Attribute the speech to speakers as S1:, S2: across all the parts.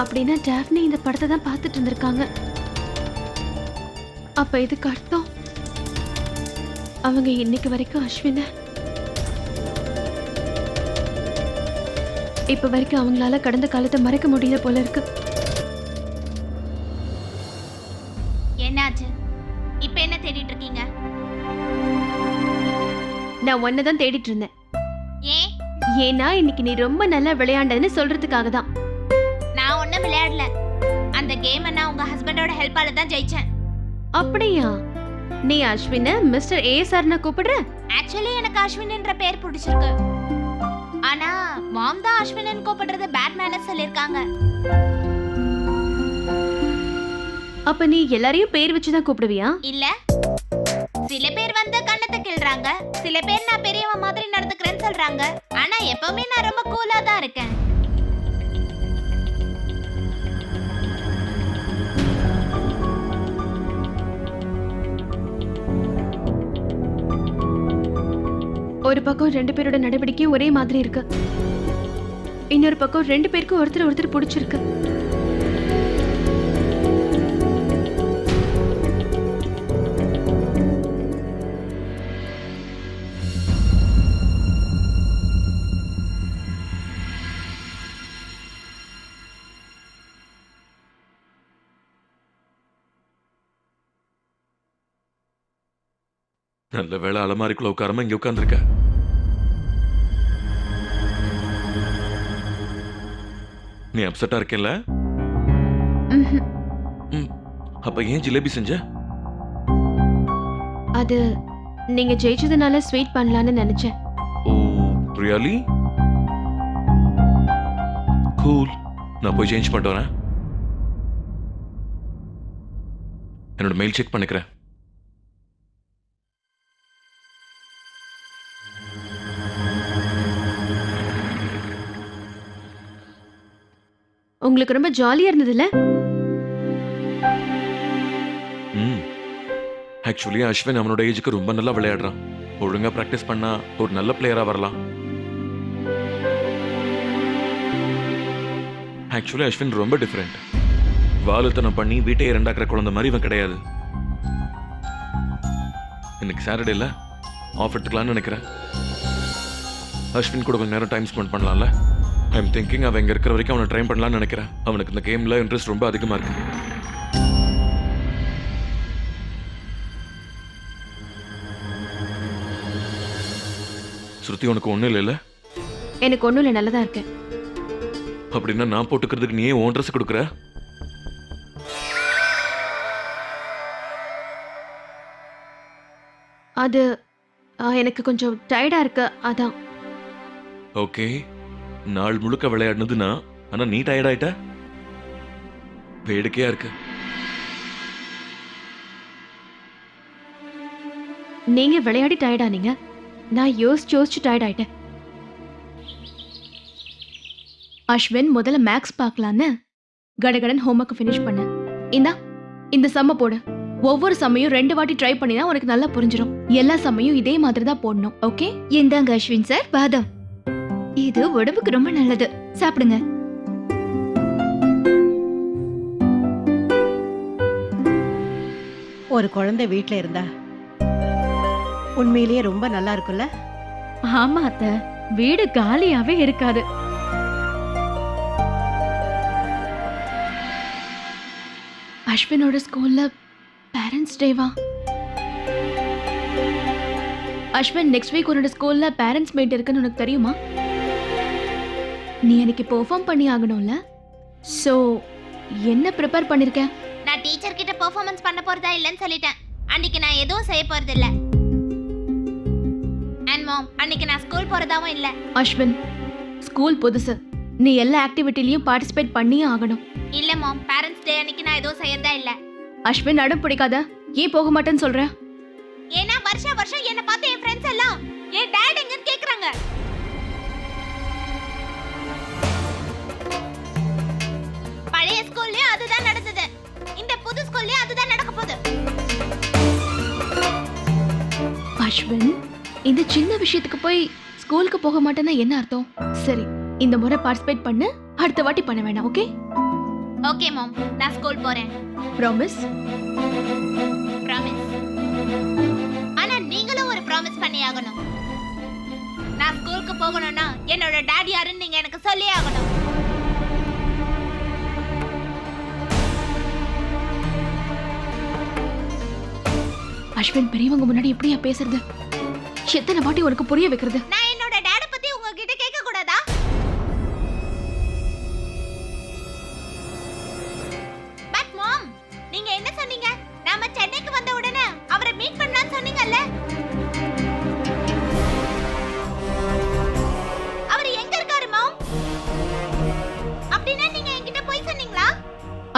S1: அப்படின்னா டாஃப்னி இந்த படத்தை தான் பார்த்துட்டு இருந்திருக்காங்க. அப்ப இதுக்கு அர்த்தம்? அவங்க இன்னைக்கு வரைக்கும் அஸ்வின. இப்ப வரைக்கும் அவங்களால கடந்த காலத்தை மறக்க முடியல போல இருக்கு.
S2: என்னாச்சு? இப்ப என்ன தேடிட்டு இருக்கீங்க?
S1: நான் ஒன்னை தான் தேடிட்டு இருந்தேன்.
S2: ஏன்?
S1: ஏன்னா இன்னைக்கு நீ ரொம்ப நல்லா விளையாண்டதுன்னு சொல்றதுக்காக தான்
S2: கேம் நான் உங்க ஹஸ்பண்டோட ஹெல்ப்பால தான் ஜெயிச்சேன்.
S1: அப்படியா? நீ அஸ்வின மிஸ்டர் ஏ சார்னு கூப்பிடுற?
S2: ஆக்சுவலி எனக்கு அஸ்வின்ன்ற பேர் பிடிச்சிருக்கு. ஆனா மாம் தான் அஸ்வினன் கூப்பிடுறது பேட் மேனஸ் சொல்லிருக்காங்க
S1: அப்ப நீ எல்லாரையும் பேர் வச்சு தான் கூப்பிடுவியா?
S2: இல்ல. சில பேர் வந்து கண்ணத்தை கிள்றாங்க. சில பேர் நான் பெரியவ மாதிரி நடந்துக்கிறேன்னு சொல்றாங்க. ஆனா எப்பவுமே நான் ரொம்ப கூலா தான் இருக்கேன்.
S1: ஒரு பக்கம் ரெண்டு பேரோட நடவடிக்கையும் ஒரே மாதிரி இருக்கு. இன்னொரு பக்கம் ரெண்டு பேருக்கும் ஒருத்தர் ஒருத்தர் பிடிச்சிருக்கு.
S3: நல்ல வேளை அலமாரிக்குள்ள உட்காராம இங்க உட்கார்ந்திருக்க. நீ அப்செட்டா இருக்கேல்ல அப்ப ஏன் ஜிலேபி செஞ்ச?
S1: அது நீங்க ஜெயிச்சதுனால ஸ்வீட் பண்ணலான்னு நினைச்சேன்.
S3: ஓ ரியலி கூல் நான் போய் சேஞ்ச் பண்ணிட்டு வரேன். என்னோட மெயில் செக் பண்ணிக்கிறேன்.
S1: உங்களுக்கு ரொம்ப ஜாலியா இருந்ததுல?
S3: ஆக்சுவலி அஸ்வின் அவனோட ஏஜுக்கு ரொம்ப நல்லா விளையாடுறான். ஒழுங்கா ப்ராக்டிஸ் பண்ணா ஒரு நல்ல பிளேயரா வரலாம். ஆக்சுவலி அஸ்வின் ரொம்ப டிஃப்ரெண்ட் வாலுத்தனம் பண்ணி வீட்டையே ரெண்டாக்குற குழந்தை மாதிரி இவன் கிடையாது. இன்னைக்கு சாட்டர்டே இல்ல? ஆஃப் எடுத்துக்கலாம்னு நினைக்கிறேன். அஸ்வின் கூட கொஞ்சம் நேரம் டைம் ஸ்பெண்ட் பண்ணலாம்ல? ஐ எம் திங்கிங் அவன் இங்க இருக்கிற வரைக்கும் அவனை ட்ரை பண்ணலாம்னு நினைக்கிறேன். அவனுக்கு இந்த கேம்ல இன்ட்ரெஸ்ட் ரொம்ப அதிகமா இருக்கு. ஸ்ருதி உனக்கு ஒன்றும் இல்லைல்ல?
S1: எனக்கு ஒண்ணும் இல்லை நல்லதா இருக்கேன்.
S3: அப்படின்னா நான் போட்டுக்கிறதுக்கு நீ ஏன் ட்ரெஸ் கொடுக்குற?
S1: அது ஆ, எனக்கு கொஞ்சம் டயர்டா இருக்கு அதான்.
S3: ஓகே நாள் முழுக்க விளையாடினதுன்னா ஆனா நீ டயர்ட் ஆயிட்ட? வேடிக்கையா இருக்கு.
S1: நீங்க விளையாடி டயர்டா நீங்க நான் யோசிச்சு யோசிச்சு டயர்ட் ஆயிட்டேன். அஸ்வின் முதல்ல மேக்ஸ் பார்க்கலான்னு கடகடன் ஹோம்ஒர்க் ஃபினிஷ் பண்ண இந்தா இந்த சம்ம போடு. ஒவ்வொரு சமயம் ரெண்டு வாட்டி ட்ரை பண்ணினா உனக்கு நல்லா புரிஞ்சிடும் எல்லா சமயம் இதே மாதிரி தான் போடணும் ஓகே
S4: இந்தாங்க அஸ்வின் சார் பாதம். இது உடம்புக்கு ரொம்ப நல்லது. சாப்பிடுங்க.
S5: ஒரு குழந்தை வீட்ல இருந்தா உண்மையிலேயே ரொம்ப நல்லா இருக்கும்ல?
S4: ஆமா அத்த. வீடு காலியாவே இருக்காது.
S1: அஸ்வினோட ஸ்கூல்ல பேரண்ட்ஸ் டேவா அஸ்வின் நெக்ஸ்ட் வீக் உன்னோட ஸ்கூல்ல பேரண்ட்ஸ் மீட் இருக்குன்னு உனக்கு தெரியுமா? நீ எனக்கு பெர்ஃபார்ம் பண்ணி ஆகணும்ல? ஸோ என்ன ப்ரிப்பேர் பண்ணிருக்க?
S2: நான் டீச்சர் கிட்ட பெர்ஃபார்மன்ஸ் பண்ண போறதா இல்லைன்னு சொல்லிட்டேன். அன்னைக்கு நான் எதுவும் செய்ய போறது இல்ல அண்ட் மாம் அன்னைக்கு நான் ஸ்கூல் போறதாவும் இல்ல.
S1: அஸ்வின் ஸ்கூல் புதுசு. நீ எல்லா ஆக்டிவிட்டிலையும் பார்ட்டிசிபேட் பண்ணியே ஆகணும்.
S2: இல்ல மாம் பேரண்ட்ஸ் டே அன்னைக்கு நான் எதுவும் செய்யறதா இல்ல.
S1: அஸ்வின் அடம் பிடிக்காத. ஏன் போக மாட்டேன்னு சொல்ற?
S2: ஏன்னா வருஷம் வருஷம் என்ன பார்த்து என் ஃப்ரெண்ட்ஸ் எல்லாம் என் டேட் எங்கன்னு கேக்குறாங்க. பழைய ஸ்கூல்லயும் அதுதான் நடந்தது. இந்த புது ஸ்கூல்லயும் அதுதான் நடக்க போகுது.
S1: அஸ்வின் இந்த சின்ன விஷயத்துக்கு போய் ஸ்கூலுக்கு போக மாட்டேன்னா என்ன அர்த்தம்? சரி இந்த முறை பார்ட்டிசிபேட் பண்ணு அடுத்த வாட்டி பண்ண வேண்டாம் ஓகே?
S2: ஓகே மாம் நான் ஸ்கூல் போறேன்.
S1: ப்ராமிஸ்
S2: ப்ராமிஸ் ஆனா நீங்களும் ஒரு ப்ராமிஸ் பண்ணி ஆகணும். நான் ஸ்கூலுக்கு போகணும்னா என்னோட டாடி யாருன்னு நீங்க எனக்கு சொல்லி ஆகணும்.
S1: அஸ்வின் பெரியவங்க முன்னாடி எப்படியா பேசுறது? எத்தனை வாட்டி உனக்கு புரிய வைக்கிறது?
S2: நான் என்னோட டாட பத்தி உங்ககிட்ட கேட்க கூடாதா பட் மாம் நீங்க என்ன சொன்னீங்க? நாம சென்னைக்கு வந்த உடனே அவரை மீட் பண்ணலாம்னு சொன்னீங்கல்ல? அவர் எங்க இருக்காரு மாம் அப்படின்னா நீங்க என்கிட்ட போய் சொன்னீங்களா?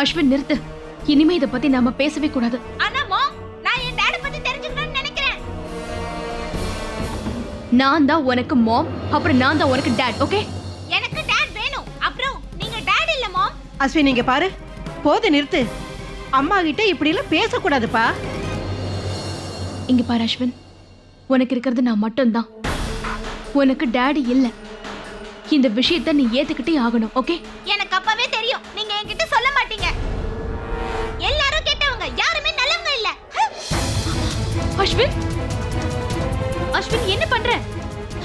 S1: அஸ்வின் நிறுத்து. இனிமே இத பத்தி நாம பேசவே கூடாது.
S2: நான்
S1: தான் உனக்கு மாம் அப்புறம் நான் தான் உனக்கு டேட் ஓகே
S2: எனக்கு டாட் வேணும். அப்புறம் நீங்க டாட் இல்ல மாம்
S5: அஸ்வின் இங்க பாரு. போது நிறுத்து. அம்மா கிட்ட இப்படி எல்லாம் பேசக்கூடாதுப்பா.
S1: இங்க பாரு அஸ்வின். உனக்கு இருக்கிறது நான் மட்டும்தான். உனக்கு டேடி இல்ல. இந்த விஷயத்த நீ ஏத்துக்கிட்டே ஆகணும் ஓகே
S2: எனக்கு அப்பவே தெரியும். நீங்க என்கிட்ட சொல்ல மாட்டீங்க. எல்லாரும் கெட்டவங்க யாருமே நல்லவங்க இல்ல.
S1: அஸ்வின் அஸ்வின் என்ன பண்ற?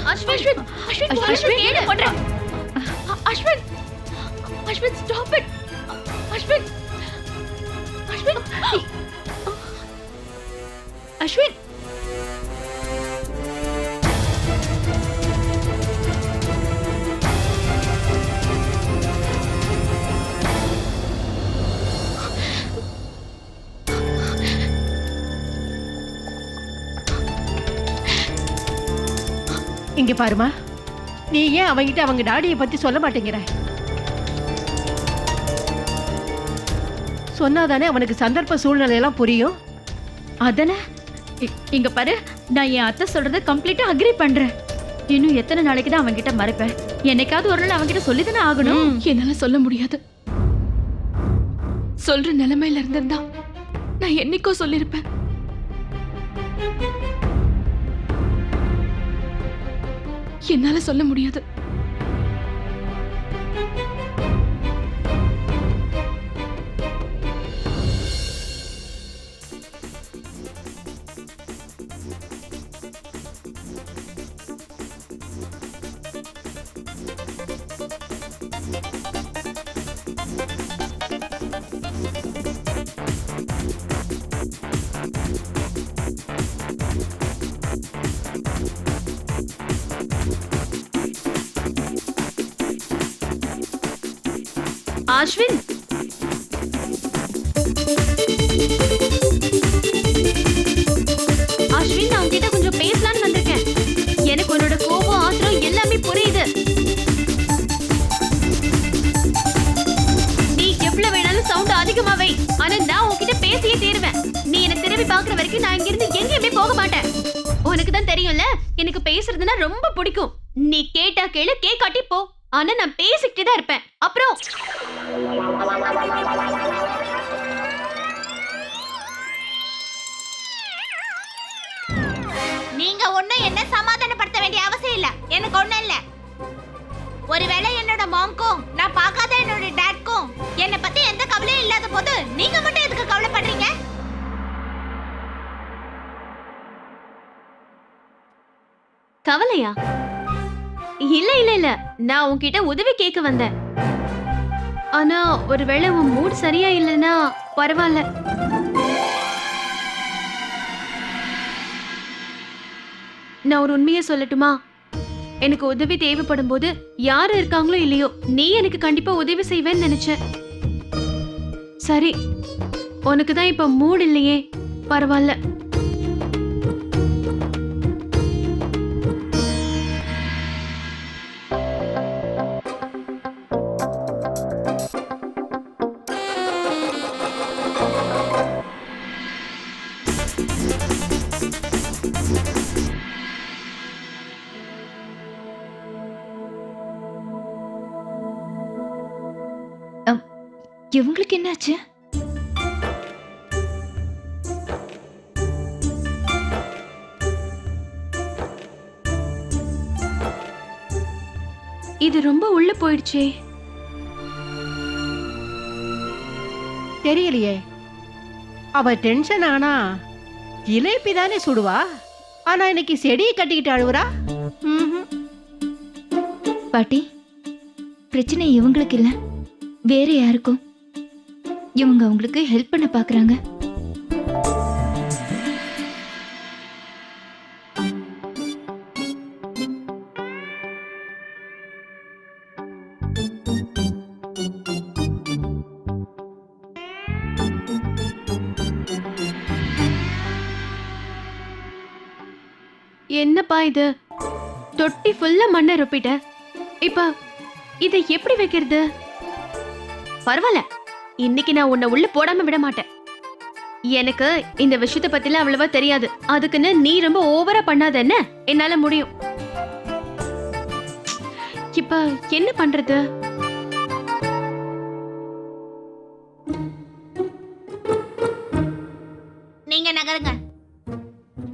S1: அஸ்வின் அஸ்வின் அஸ்வின் என்ன பண்ற? அஸ்வின் அஸ்வின் ஸ்டாப்
S5: இங்க பாருமா. நீ ஏன் அவங்கிட்ட அவங்க டாடியை பத்தி சொல்ல மாட்டேங்கிற? சொன்னாதானே அவனுக்கு சந்தர்ப்ப சூழ்நிலை எல்லாம் புரியும்
S4: அதன இங்க பாரு நான் என் அத்தை சொல்றத கம்ப்ளீட்டா அக்ரி பண்றேன். இன்னும் எத்தனை நாளைக்கு தான் அவன்கிட்ட மறைப்பேன். என்னைக்காவது ஒரு நாள் அவன்கிட்ட சொல்லிதானே ஆகணும்.
S1: என்னால சொல்ல முடியாது. சொல்ற நிலைமையில இருந்திருந்தா நான் என்னைக்கோ சொல்லிருப்பேன் என்னால சொல்ல முடியாது.
S4: ஆஷ்வின் அஸ்வின் நான் உங்ககிட்ட கொஞ்சம் பேசலாம்னு வந்திருக்கேன். எனக்கு உன்னோட கோபம் ஆத்திரம் எல்லாமே புரியுது. நீ எவ்வளவு வேணாலும் சவுண்ட் அதிகமா வை. ஆனா நான் உன்கிட்ட பேசியே தீருவேன். நீ என்ன திரும்பி பாக்குற வரைக்கும் நான் இங்கிருந்து எங்கேயுமே போக மாட்டேன். உனக்கு தான் தெரியும்ல எனக்கு பேசுறதுன்னா ரொம்ப பிடிக்கும். நீ கேட்டா கேளு கேக்காட்டி போ. ஆனா நான் பேசிக்கிட்டே தான் இருப்பேன். அப்புறம்
S2: நீங்க ஒண்ணும் என்ன சமாதானப்படுத்த வேண்டிய அவசியம் இல்ல. எனக்கு ஒண்ணும் இல்ல. ஒருவேளை என்னோட மாம்க்கும் நான் பார்க்காத என்னோட டாட்க்கும் என்னை பத்தி எந்த கவலையும் இல்லாத போது நீங்க மட்டும் எதுக்கு கவலைப்படுறீங்க?
S4: கவலையா? இல்ல இல்ல இல்ல. நான் உன்கிட்ட உதவி கேட்க வந்தேன். ஆனா ஒருவேளை உன் மூட் சரியா இல்லைன்னா பரவாயில்ல. நான் ஒரு உண்மையை சொல்லட்டுமா? எனக்கு உதவி தேவைப்படும் போது யாரு இருக்காங்களோ இல்லையோ நீ எனக்கு கண்டிப்பா உதவி செய்வேன்னு நினைச்சேன். சரி உனக்கு தான் இப்ப மூட் இல்லையே. பரவாயில்ல.
S1: இவங்களுக்கு என்னாச்சு?
S4: இது ரொம்ப உள்ள போயிடுச்சே.
S5: தெரியலையே. அவ டென்ஷன் ஆனா ஜிலேபி தானே சுடுவா? ஆனா இன்னைக்கு செடியை கட்டிக்கிட்டு அழுவுறா.
S6: பாட்டி பிரச்சனை இவங்களுக்கு இல்ல. வேற யாருக்கும். இவங்க அவங்களுக்கு ஹெல்ப் பண்ண பாக்குறாங்க.
S4: என்னப்பா இது? தொட்டி ஃபுல்லா மண்ணை ரொப்பிட்ட. இப்ப இதை எப்படி வைக்கிறது? பரவாயில்ல. இன்னைக்கு நான் உன்னை உள்ள போடாம விட மாட்டேன். எனக்கு இந்த விஷயத்த பத்திலாம் அவ்வளவா தெரியாது. அதுக்குன்னு நீ ரொம்ப ஓவரா பண்ணாத என்ன என்னால முடியும். இப்ப என்ன பண்றது?
S2: நீங்க நகருங்க.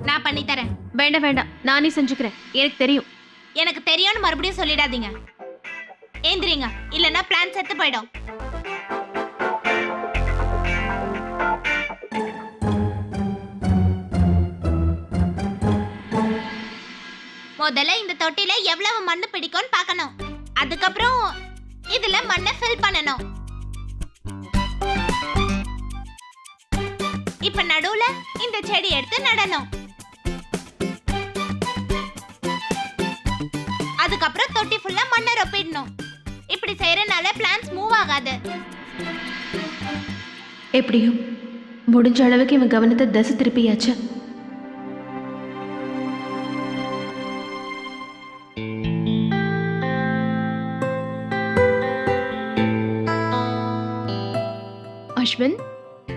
S2: நான் பண்ணி தரேன்.
S4: வேண்டாம் வேண்டாம். நானே செஞ்சுக்கிறேன். எனக்கு தெரியும்.
S2: எனக்கு தெரியும்னு மறுபடியும் சொல்லிடாதீங்க. ஏந்திரிங்க. இல்லைன்னா பிளான் செத்து போயிடும். முதல்ல இந்த தொட்டில எவ்வளவு மண்ணு பிடிக்கும்னு பார்க்கணும். அதுக்கப்புறம் இதுல மண்ணை ஃபில் பண்ணணும். இப்ப நடுவுல இந்த செடி எடுத்து நடணும். அதுக்கப்புறம் தொட்டி ஃபுல்லா மண்ணை ரொப்பிடணும். இப்படி செய்யறனால பிளான்ஸ் மூவ் ஆகாது.
S1: எப்படியும் முடிஞ்ச அளவுக்கு இவன் கவனத்தை தசை திருப்பியாச்சு.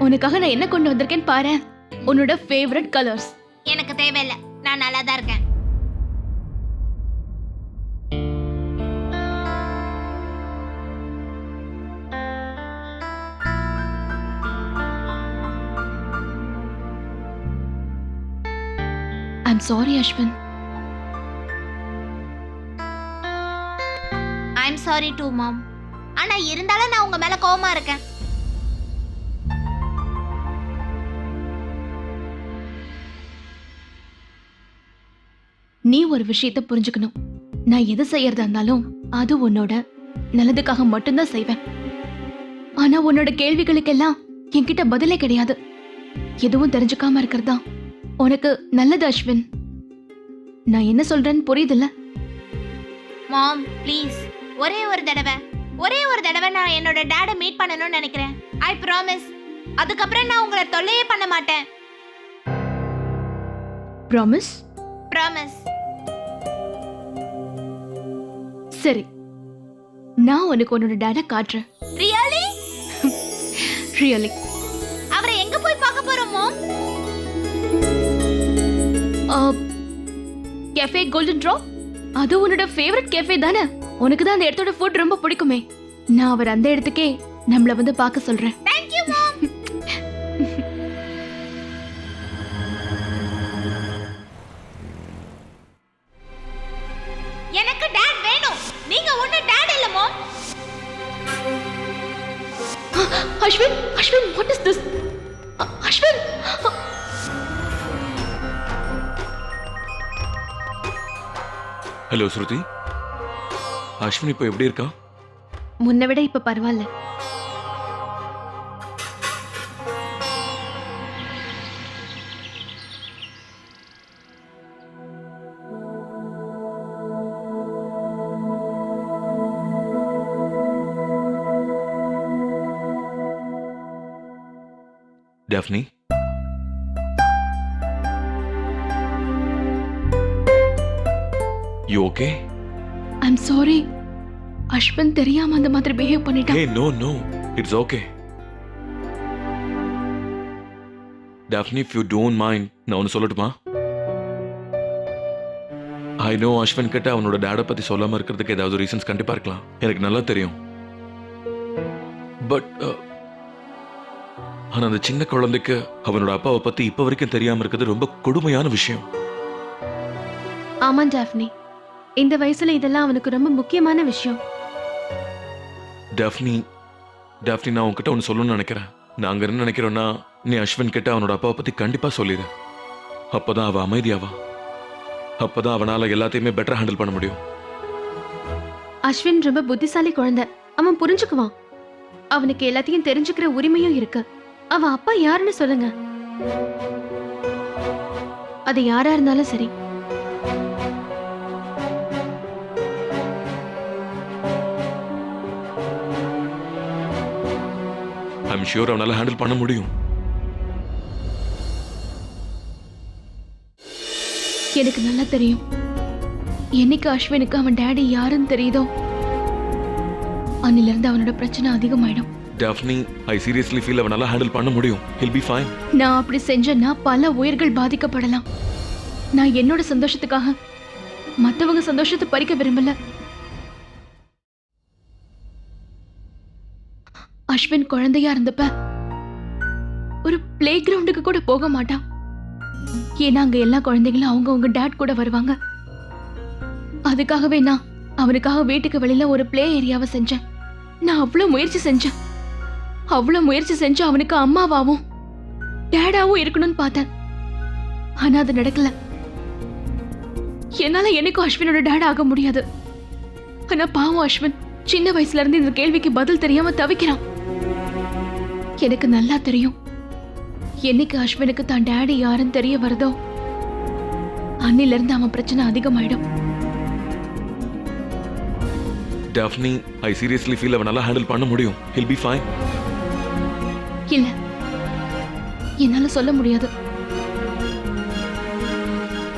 S1: உனக்காக நான் என்ன கொண்டு வந்திருக்கேன்னு பாரு. உன்னோட ஃபேவரட் கலர்ஸ்
S2: எனக்கு தேவையில்லை. நான் நல்லா தான் இருக்கேன்.
S1: I'm sorry Ashwin
S2: I am sorry to mom ஆனா இருந்தாலும் நான் உங்க மேல கோவமா இருக்கேன்.
S1: நீ ஒரு விஷயத்த புரிஞ்சுக்கணும். நான் எது செய்யறதா இருந்தாலும் அது உன்னோட நல்லதுக்காக மட்டும்தான் செய்வேன். ஆனா உன்னோட கேள்விகளுக்கெல்லாம் என்கிட்ட பதிலே கிடையாது. எதுவும் தெரிஞ்சுக்காம இருக்கிறதா? உனக்கு நல்லது அஸ்வின். நான் என்ன சொல்றேன்னு புரியுதுல்ல?
S2: Mom please. ஒரே ஒரு தடவை. ஒரே ஒரு தடவை நான் என்னோட டேடை மீட் பண்ணணும்னு நினைக்கிறேன். I promise. அதுக்கப்புறம் நான் உங்களை தொல்லையே பண்ண மாட்டேன்.
S1: ப்ராமிஸ்?
S2: ப்ராமிஸ்.
S1: சரி. நான் உனக்கு உன்னோட டேட காட்டுறேன்.
S2: ரியலி
S1: ரியலி
S2: அவரை எங்க போய் பார்க்க போறோம்
S1: கெஃபே கோல்டன் ட்ரா அது உன்னோட ஃபேவரட் கெஃபே தானே? உனக்கு தான் அந்த இடத்தோட ஃபுட் ரொம்ப பிடிக்குமே. நான் அவர் அந்த இடத்துக்கே நம்மள வந்து பார்க்க சொல்றேன்.
S3: ஹலோ ஸ்ருதி அஸ்வின் இப்போ எப்படி இருக்கா?
S1: முன்ன விட இப்ப பரவாயில்ல.
S3: Daphne you okay
S1: I'm sorry Ashwin தெரியாம அந்த மாதிரி பிஹேவ் பண்ணிட்டான்
S3: hey no no it's okay Daphne if you don't mind நான் ஒன்று சொல்லட்டுமா? ஐ நோ அஸ்வின் கிட்ட அவனோட டேடை பத்தி சொல்லாம இருக்கிறதுக்கு ஏதாவது ரீசன்ஸ் கண்டிப்பா இருக்கலாம். எனக்கு நல்லா தெரியும். பட் ஆனா அந்த சின்ன குழந்தைக்கு அவனோட அப்பாவை பத்தி இப்ப வரைக்கும் தெரியாம இருக்கிறது ரொம்ப கொடுமையான விஷயம்.
S4: ஆமா ஜாஃப்னி இந்த வயசுல இதெல்லாம் அவனுக்கு ரொம்ப முக்கியமான விஷயம்.
S3: டெஃப்னி டெஃப்னி நான் உன்கிட்ட ஒன்று சொல்லணும்னு நினைக்கிறேன். நாங்க என்ன நினைக்கிறோம்னா நீ அஸ்வின் கிட்ட அவனோட அப்பாவை பத்தி கண்டிப்பா சொல்லிடு. அப்பதான் அவ அமைதியாவா? அப்பதான் அவனால எல்லாத்தையுமே பெட்டர் ஹேண்டில் பண்ண முடியும்.
S1: அஸ்வின் ரொம்ப புத்திசாலி குழந்தை. அவன் புரிஞ்சுக்குவான். அவனுக்கு எல்லாத்தையும் தெரிஞ்சுக்கிற உரிமையும் இருக்கு. அவன் அப்பா யாருன்னு சொல்லுங்க. அது யாரா இருந்தாலும் சரி.
S3: ஐம் ஷியூர் அவனால ஹேண்டில் பண்ண முடியும்.
S1: எனக்கு நல்லா தெரியும். என்னைக்கு அஸ்வினுக்கு அவன் டேடி யாருன்னு தெரியுதோ அன்னில இருந்து அவனோட பிரச்சனை அதிகமாயிடும்.
S3: டெஃப்னி ஐ சீரியஸ்லி ஃபீல் அவனால ஹேண்டில் பண்ண முடியும். ஹில் பி ஃபைன்
S1: நான் அப்படி செஞ்சேன்னா பல உயிர்கள் பாதிக்கப்படலாம். நான் என்னோட சந்தோஷத்துக்காக மத்தவங்க சந்தோஷத்தை பறிக்க விரும்பல. அஸ்வின் குழந்தையா இருந்தப்ப ஒரு பிளே கிரவுண்டுக்கு கூட போக மாட்டான். ஏன்னா அங்க எல்லா குழந்தைகளும் அவங்க அவங்க டேட் கூட வருவாங்க. அதுக்காகவே நான் அவனுக்காக வீட்டுக்கு வெளியில ஒரு பிளே ஏரியாவை செஞ்சேன். நான் அவ்வளவு முயற்சி செஞ்சேன். அவ்வளவு முயற்சி செஞ்சு அவனுக்கு அம்மாவாவும் டேடாவும் இருக்கணும்னு பார்த்தேன். ஆனா அது நடக்கல. என்னால எனக்கும் அஸ்வினோட டேட் ஆக முடியாது. ஆனா பாவம் அஸ்வின் சின்ன வயசுல இருந்து இந்த கேள்விக்கு பதில் தெரியாம தவிக்கிறான். எனக்கு நல்லா தெரியும். என்னைக்கு அஸ்வினுக்கு தான் டேடி யாருன்னு தெரிய வருதோ அன்னில இருந்து அவன் பிரச்சனை அதிகமாயிடும்.
S3: டெஃப்னி ஐ சீரியஸ்லி ஃபீல் அவனால ஹேண்டில் பண்ண முடியும். ஹில் பி ஃபைன்
S1: இல்ல. என்னால சொல்ல முடியாது.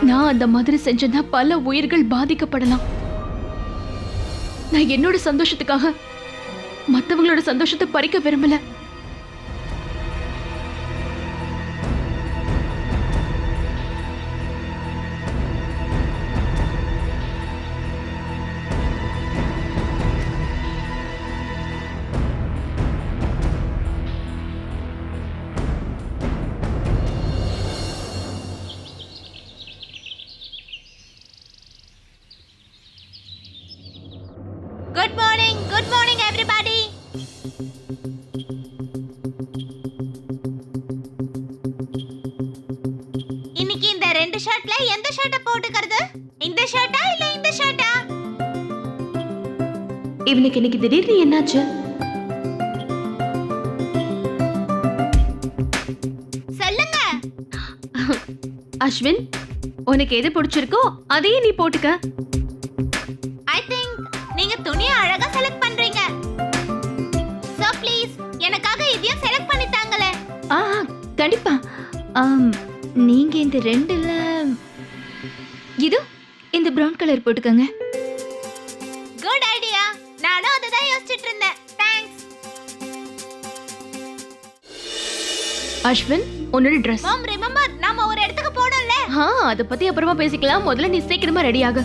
S1: நான் அந்த மாதிரி செஞ்சேன்னா பல உயிர்கள் பாதிக்கப்படலாம். நான் என்னோட சந்தோஷத்துக்காக மத்தவங்களோட சந்தோஷத்தை பறிக்க விரும்பல.
S2: ஷர்ட்ல எந்த ஷர்ட்டை போட்டுக்கிறது? இந்த ஷர்ட்டா இல்ல இந்த ஷர்ட்டா?
S1: இவனுக்கு இன்னைக்கு திடீர்னு என்னாச்சு?
S2: சொல்லுங்க.
S1: அஸ்வின் உனக்கு எது பிடிச்சிருக்கோ அதையே நீ போட்டுக்க.
S2: ஐ திங்க் நீங்க துணியை அழகா செலக்ட் பண்றீங்க. சோ ப்ளீஸ் எனக்காக இதையும் செலக்ட் பண்ணி தாங்களே
S6: ஆ கண்டிப்பா. ஆம், நீங்க இந்த ரெண்டுல பிரவுன் கலர் போட்டுக்கோங்க.
S2: குட் ஐடியா நானும் அதை தான் யோசிச்சுட்டு இருந்தேன் தேங்க்ஸ்
S1: அஸ்வின் உன்னோட ட்ரெஸ்
S2: மாம் ரிமெம்பர் நாம ஒரு இடத்துக்கு போனோம்ல?
S1: ஆ அத பத்தி அப்புறமா பேசிக்கலாம். முதல்ல நீ சீக்கிரமா ரெடி ஆகு.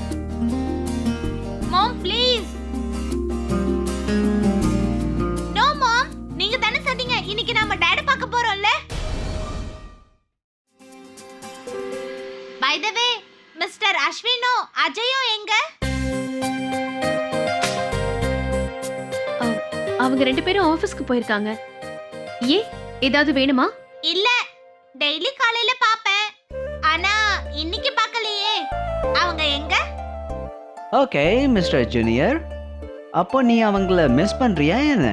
S1: அவங்க ரெண்டு பேரும் ஆபீஸ்க்கு போயிருக்காங்க. ஏ ஏதாவது வேணுமா?
S2: இல்ல டெய்லி காலையில பாப்பேன். ஆனா இன்னைக்கு பார்க்கலையே அவங்க எங்க?
S7: ஓகே மிஸ்டர் ஜூனியர் அப்போ நீ அவங்கள மிஸ் பண்றியா என்ன?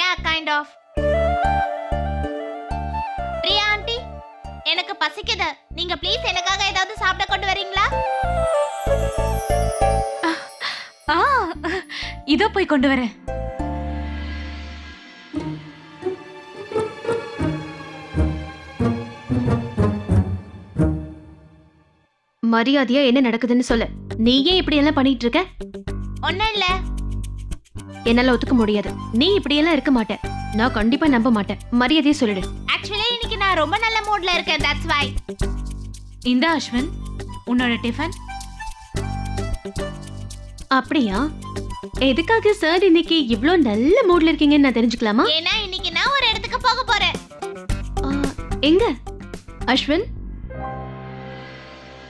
S2: Yeah kind of Priya aunty எனக்கு பசிக்குது. நீங்க ப்ளீஸ் எனக்காக ஏதாவது சாப்பிட கொண்டு வரீங்களா?
S1: ஆ இதோ போய் கொண்டு வரேன். மரியாதையா என்ன நடக்குதுன்னு சொல்லு. நீ ஏன் இப்படி எல்லாம் பண்ணிட்டு இருக்க
S2: ஒண்ணும் இல்ல
S1: என்னால ஒத்துக்க முடியாது. நீ இப்படி எல்லாம் இருக்க மாட்ட. நான் கண்டிப்பா நம்ப மாட்டேன். மரியாதையை சொல்லிடு.
S2: ஆக்சுவலி இன்னைக்கு நான் ரொம்ப நல்ல மூட்ல இருக்கேன் தட்ஸ் வை
S1: இந்த அஸ்வின் உன்னோட டிஃபன்? அப்படியா? எதுக்காக சார் இன்னைக்கு இவ்ளோ நல்ல மூட்ல இருக்கீங்கன்னு நான் தெரிஞ்சுக்கலாமா?
S2: ஏன்னா இன்னைக்கு நான் ஒரு இடத்துக்கு போக போறேன்.
S1: எங்க? அஸ்வின்?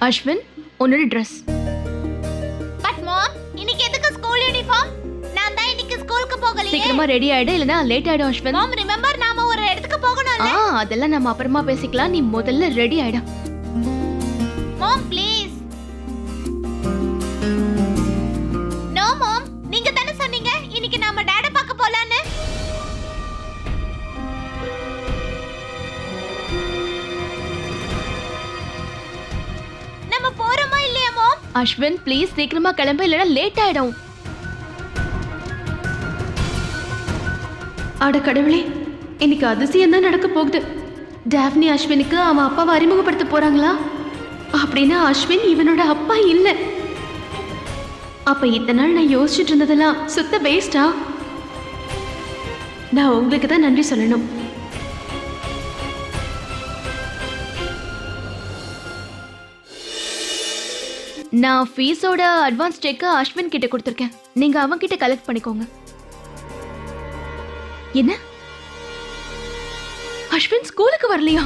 S1: அஸ்வின் உன்னோட ட்ரெஸ்
S2: பட் மாம் இன்னைக்கு எதுக்கு ஸ்கூல் யூனிஃபார்ம் நான் தான் இன்னைக்கு ஸ்கூலுக்கு போகலையே.
S1: சீக்கிரமா ரெடி ஆயிடு இல்லனா லேட் ஆயிடும் அஸ்வின்.
S2: மாம் ரிமெம்பர் நாம ஒரு இடத்துக்கு போக
S1: அதெல்லாம் நம்ம அப்புறமா பேசிக்கலாம். நீ முதல்ல ரெடி ஆயிடும்
S2: மாம் ப்ளீஸ்
S1: அஸ்வின் ப்ளீஸ் சீக்கிரமா கிளம்பு இல்லைன்னா லேட் ஆயிடும்.
S4: அட கடவுளே இன்னைக்கு அதிசயம் தான் நடக்க போகுது. டாஃப்னி அஸ்வினுக்கு அவன் அப்பாவை அறிமுகப்படுத்த போறாங்களா? அப்படின்னா அஸ்வின் இவனோட அப்பா இல்ல. அப்ப இத்தனை நாள் நான் யோசிச்சுட்டு இருந்ததெல்லாம் சுத்த வேஸ்டா நான் உங்களுக்கு தான் நன்றி சொல்லணும்.
S1: நான் ஃபீஸோட அட்வான்ஸ் செக் அஸ்வின் கிட்ட கொடுத்துருக்கேன். நீங்க அவன் கிட்ட கலெக்ட் பண்ணிக்கோங்க. என்ன? அஸ்வின் ஸ்கூலுக்கு வரலையா?